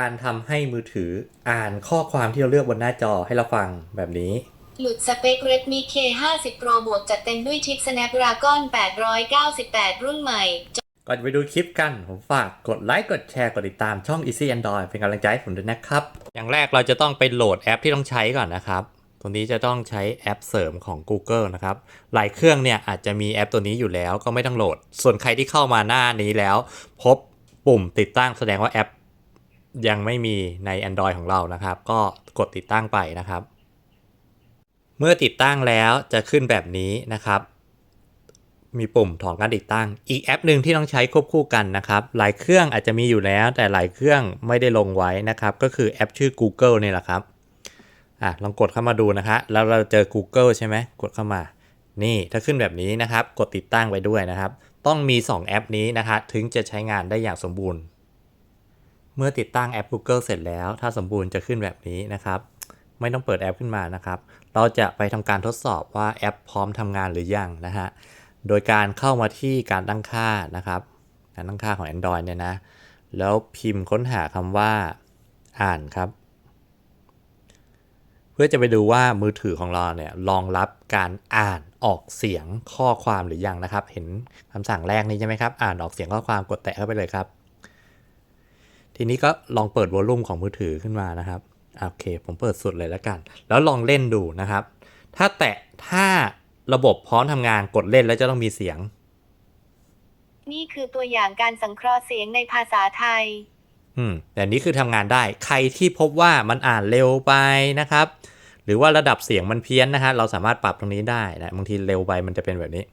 การทำให้มือถืออ่านข้อความที่เราเลือกบนหน้าจอให้เราฟังแบบนี้ หลุดสเปค Redmi K50 Pro บวกจัดเต็มด้วยชิป Snapdragon 898 รุ่นใหม่ ก่อนจะไปดูคลิปกัน ผมฝากกดไลค์กดแชร์กดติดตามช่อง Easy Android เป็นกำลังใจให้ผมด้วยนะครับ อย่างแรกเราจะต้องไปโหลดแอปที่ต้องใช้ก่อนนะครับ ตัวนี้จะต้องใช้แอปเสริมของ Google นะครับ หลายเครื่องเนี่ยอาจจะมีแอปตัวนี้อยู่แล้วก็ไม่ต้องโหลด ส่วนใครที่เข้ามาหน้านี้แล้ว พบปุ่มติดตั้งแสดงว่าแอป ยังไม่มีใน Android ของเรานะครับ ก็กดติดตั้งไปนะครับ เมื่อติดตั้งแล้วจะขึ้นแบบนี้นะครับ มีปุ่มถอนการติดตั้ง อีกแอปหนึ่งที่ต้องใช้ควบคู่กันนะครับ หลายเครื่องอาจจะมีอยู่แล้ว แต่หลายเครื่องไม่ได้ลงไว้นะครับ ก็คือแอปชื่อ Google นี่แหละครับอะลองกดเข้ามาดูนะคะแล้วเราเจอ Google ใช่ไหมกดเข้ามา นี่ถ้าขึ้นแบบนี้นะครับ กดติดตั้งไว้ด้วยนะครับ ต้องมี 2 แอปนี้นะคะถึงจะใช้งานได้อย่างสมบูรณ์ เมื่อติดตั้งแอป Google เสร็จแล้ว ถ้าสมบูรณ์จะขึ้นแบบนี้นะครับ ไม่ต้องเปิดแอปขึ้นมานะครับ เราจะไปทำการทดสอบว่าแอปพร้อมทำงานหรือยังนะฮะ โดยการเข้ามาที่การตั้งค่านะครับ การตั้งค่าของ Android เนี่ยนะ แล้วพิมพ์ค้นหาคำว่าอ่านครับ เพื่อจะไปดูว่ามือถือของเราเนี่ยรองรับการอ่านออกเสียงข้อความหรือยังนะครับ เห็นคำสั่งแรกนี้ใช่ไหมครับ อ่านออกเสียงข้อความกดแตะเข้าไปเลยครับ ทีนี้ก็ลองเปิดวอลลุ่มของมือถือขึ้นมานะครับอะโอเค ผมเปิดสุดเลยแล้วกัน แล้วลองเล่นดูนะครับ ถ้าแตะถ้าระบบพร้อมทำงานกดเล่นแล้วจะต้องมีเสียง นี่คือตัวอย่างการสังเคราะห์เสียงในภาษาไทย อืม แต่นี้คือทำงานได้ ใครที่พบว่ามันอ่านเร็วไปนะครับ หรือว่าระดับเสียงมันเพี้ยนนะฮะ เราสามารถปรับตรงนี้ได้นะ บางทีเร็วไปมันจะเป็นแบบนี้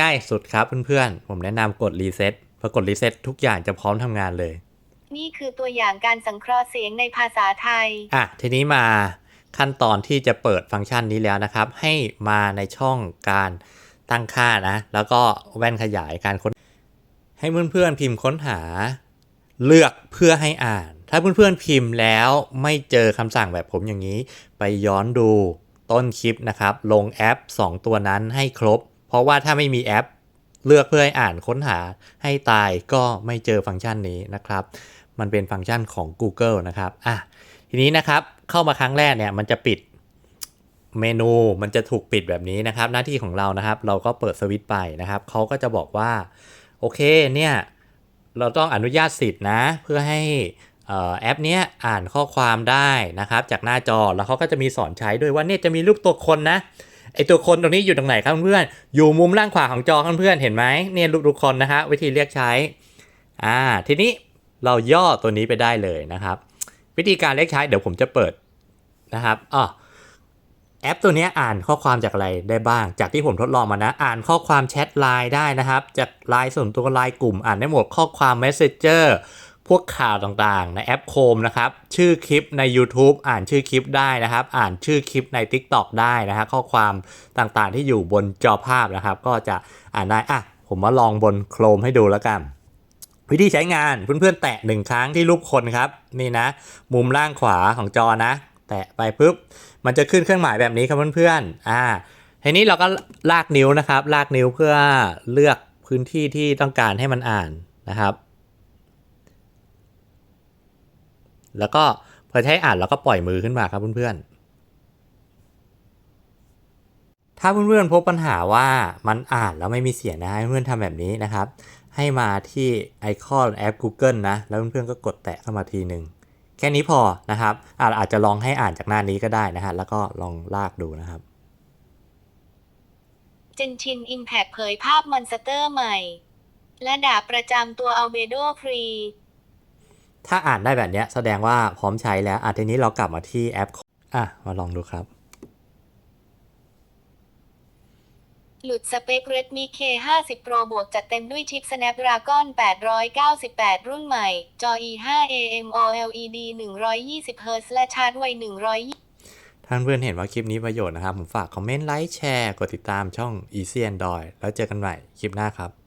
ง่ายสุดครับเพื่อนๆ ผมแนะนำกดรีเซ็ต พอกดรีเซ็ตทุกอย่างจะพร้อมทำงานเลย นี่คือตัวอย่างการสังเคราะห์เสียงในภาษาไทย อะ ทีนี้มาขั้นตอนที่จะเปิดฟังก์ชันนี้แล้วนะครับ ให้มาในช่องการตั้งค่านะ แล้วก็แว่นขยายการค้น ให้เพื่อนๆพิมพ์ค้นหา เลือกเพื่อให้อ่าน ถ้าเพื่อนๆพิมพ์แล้วไม่เจอคำสั่งแบบผมอย่างนี้ ไปย้อนดูต้นคลิปนะครับ ลงแอป 2 ตัวนั้นให้ครบ เพราะว่าถ้าไม่มีแอป เลือกเพื่อให้อ่านค้นหาให้ตายก็ไม่เจอฟังก์ชันนี้นะครับ มันเป็นฟังก์ชันของ Google นะครับอะทีนี้นะครับเข้ามาครั้งแรกเนี่ยมันจะปิดเมนูมันจะถูกปิดแบบนี้นะครับ หน้าที่ของเรานะครับ เราก็เปิดสวิตช์ไปนะครับเขาก็จะบอกว่า โอเคเนี่ยเราต้องอนุญาตสิทธิ์นะ เพื่อให้เอ่อแอปเนี้ยอ่านข้อความได้นะครับ จากหน้าจอแล้วเขาก็จะมีสอนใช้ด้วยว่าเนี่ยจะมีรูปตัวคนนะ ไอตัวคนตรงนี้อยู่ตรงไหนครับเพื่อนอยู่มุมล่างขวาของจอครับเพื่อนเห็นไหมเนี่ยรูปคนนะฮะวิธีเรียกใช้อ่าทีนี้เราย่อตัวนี้ไปได้เลยนะครับ วิธีการเรียกใช้เดี๋ยวผมจะเปิดนะครับอ๋อแอปตัวนี้อ่านข้อความจากอะไรได้บ้าง จากที่ผมทดลองมานะ อ่านข้อความแชทไลน์ได้นะครับ จากไลน์ส่วนตัวไลน์กลุ่มอ่านได้หมดข้อความ Messenger พวกข่าวต่างๆ ในแอปโคมนะครับ ชื่อคลิปใน YouTube อ่านชื่อคลิปได้นะครับ อ่านชื่อคลิปใน TikTok ได้นะฮะข้อความต่างๆที่อยู่บนจอภาพนะครับ ก็จะอ่านได้อะผมมาลองบนโครมให้ดูแล้วกัน วิธีใช้งานเพื่อนๆแตะหนึ่งครั้งที่รูปคนครับ นี่นะ มุมล่างขวาของจอนะ แตะไปปุ๊บมันจะขึ้นเครื่องหมายแบบนี้ครับเพื่อนๆอ่าทีนี้เราก็ลากนิ้วนะครับ ลากนิ้วเพื่อเลือกพื้นที่ที่ต้องการให้มันอ่านนะครับ แล้วก็พอใช้อ่านเราก็ปล่อยมือขึ้นมาครับเพื่อนๆ ถ้าเพื่อนๆพบปัญหาว่ามันอ่านแล้วไม่มีเสียงนะให้เพื่อนทำแบบนี้นะครับ ให้มาที่ไอคอนแอป Google นะ แล้วเพื่อนๆก็กดแตะเข้ามาทีหนึ่งแค่นี้พอนะครับอาอาจจะลองให้อ่านจากหน้านี้ก็ได้นะฮะแล้วก็ลองลากดูนะครับเจนชินอิมแพกเผยภาพมอนสเตอร์ใหม่ และดาบประจำตัวอัลเบโดฟรี ถ้าอ่านได้แบบเนี้ยแสดงว่าพร้อมใช้แล้วอะทีนี้เรากลับมาที่แอปอะมาลองดูครับ หลุดสเปค Redmi K50 Pro บวกจัดเต็มด้วยชิป Snapdragon 898 รุ่นใหม่ จอ E5 AMOLED 120Hz และชาร์จไว120ท่านเพื่อนเห็นว่าคลิปนี้ประโยชน์นะครับ ผมฝากคอมเมนต์ไลค์แชร์ กดติดตามช่อง Easy Android แล้วเจอกันใหม่คลิปหน้าครับ